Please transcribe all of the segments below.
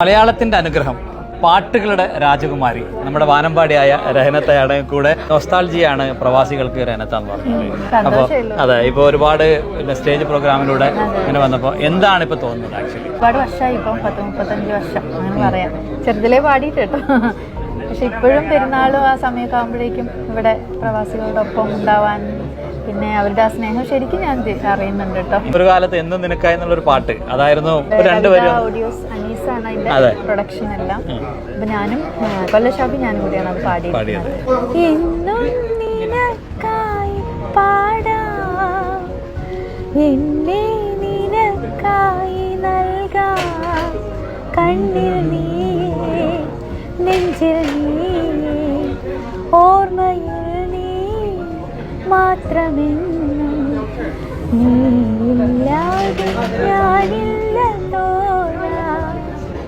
മലയാളത്തിന്റെ അനുഗ്രഹം പാട്ടുകളുടെ രാജകുമാരി. നമ്മുടെ വാനമ്പാടിയായ രഹനത്തയാണ് കൂടെ നൊസ്താൾജിയാണ് പ്രവാസികൾക്ക് രഹനത്ത എന്ന് പറഞ്ഞത്. അപ്പോൾ അതെ ഇപ്പോൾ ഒരുപാട് സ്റ്റേജ് പ്രോഗ്രാമിലൂടെ ഇങ്ങനെ വന്നപ്പോൾ എന്താണ് ഇപ്പോൾ തോന്നുന്നത് ആക്ച്വലി ഒരുപാട് വർഷമായി ഇപ്പം പത്ത് മുപ്പത്തഞ്ച് വർഷം അങ്ങനെ പറയാം. ചെറുതിലേ പാടിയിട്ട് കേട്ടോ പക്ഷെ ഇപ്പോഴും പെരുന്നാളും ആ സമയമൊക്കെ ആകുമ്പോഴേക്കും ഇവിടെ പ്രവാസികളോടൊപ്പം ഉണ്ടാവാൻ പിന്നെ അവരുടെ ആ സ്നേഹം ശരിക്കും ഞാൻ അറിയുന്നുണ്ട് കേട്ടോ. ഒരു കാലത്ത് എന്നും നിനക്കായി എന്നുള്ളൊരു പാട്ട്. അതായിരുന്നു രണ്ടുപേരും ഓഡിയോസ് അനീസാണ് ആണ് അതിന്റെ പ്രൊഡക്ഷൻ എല്ലാം. അപ്പൊ ഞാനും കൊല്ലശാബി ഞാനും കൂടിയാണ് അത് പാടിയത്. പാടിയത്. എന്നും നിനക്കായി പാടാ. എന്നെ നിനക്കായി നൽകാ. കണ്ണിൽ നീ നെഞ്ചിൽ നീ മാത്രമെന്നും നീയില്ലാതെ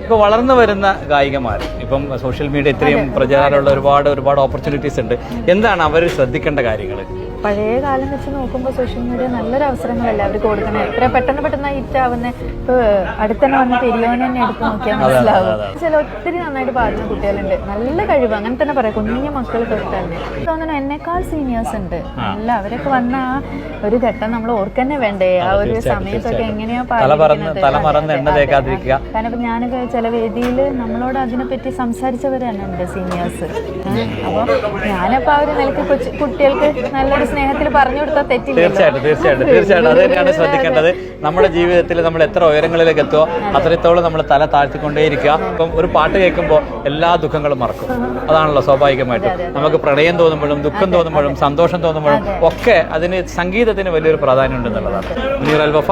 ഇപ്പോൾ വളർന്നു വരുന്ന ഗായികമാർ ഇപ്പം സോഷ്യൽ മീഡിയ ഇത്രയും പ്രചാരമുള്ള ഒരുപാട് ഒരുപാട് ഓപ്പർച്യൂണിറ്റീസ് ഉണ്ട്. എന്താണ് അവർ ശ്രദ്ധിക്കേണ്ട കാര്യങ്ങൾ പഴയ കാലം വെച്ച് നോക്കുമ്പോൾ സോഷ്യൽ മീഡിയ നല്ലൊരു അവസരങ്ങളല്ല അവർക്ക് കൊടുക്കുന്നത് എത്ര പെട്ടെന്ന് പെട്ടെന്ന് ഹിറ്റ് ആവുന്ന? ഇപ്പൊ അടുത്തന്നെ വന്ന് തിരിയോനെ തന്നെ എടുത്ത് നോക്കിയാൽ മനസ്സിലാവും. ചില ഒത്തിരി നന്നായിട്ട് പാടുന്ന കുട്ടികളുണ്ട്. നല്ല കഴിവ്. അങ്ങനെ തന്നെ പറയാം. കുഞ്ഞു മക്കൾ തന്നെ. തോന്നുന്നു എന്നെക്കാൾ സീനിയേഴ്സ് ഉണ്ട്. അല്ല അവരൊക്കെ വന്ന ആ ഒരു ഘട്ടം നമ്മൾ ഓർക്കന്നെ വേണ്ടേ? ആ ഒരു സമയത്തൊക്കെ എങ്ങനെയാ പാടുന്നത് കാരണം ഇപ്പൊ ഞാനൊക്കെ ചില വേദിയിൽ നമ്മളോട് അതിനെപ്പറ്റി പറ്റി സംസാരിച്ചവരാണ് എന്റെ സീനിയേഴ്സ് അപ്പോൾ ഞാനപ്പോ ആ ഒരു നിലയ്ക്ക് കുട്ടികൾക്ക് നല്ലൊരു സ്നേഹത്തിൽ പറഞ്ഞു കൊടുത്താൽ തെറ്റില്ല തീർച്ചയായിട്ടും തീർച്ചയായിട്ടും തീർച്ചയായിട്ടും. അത് തന്നെയാണ് ശ്രദ്ധിക്കേണ്ടത്. നമ്മുടെ ജീവിതത്തിൽ നമ്മൾ എത്ര ഉയരങ്ങളിലേക്ക് എത്തുമോ അത്രത്തോളം നമ്മൾ തല താഴ്ത്തിക്കൊണ്ടേയിരിക്കുക. അപ്പം ഒരു പാട്ട് കേൾക്കുമ്പോൾ എല്ലാ ദുഃഖങ്ങളും മറക്കും. അതാണല്ലോ സ്വാഭാവികമായിട്ടും. നമുക്ക് പ്രണയം തോന്നുമ്പോഴും ദുഃഖം തോന്നുമ്പോഴും സന്തോഷം തോന്നുമ്പോഴും ഒക്കെ അതിന് സംഗീതത്തിന് വലിയൊരു പ്രാധാന്യം ഉണ്ടെന്നുള്ളതാണ് അൽ വഫ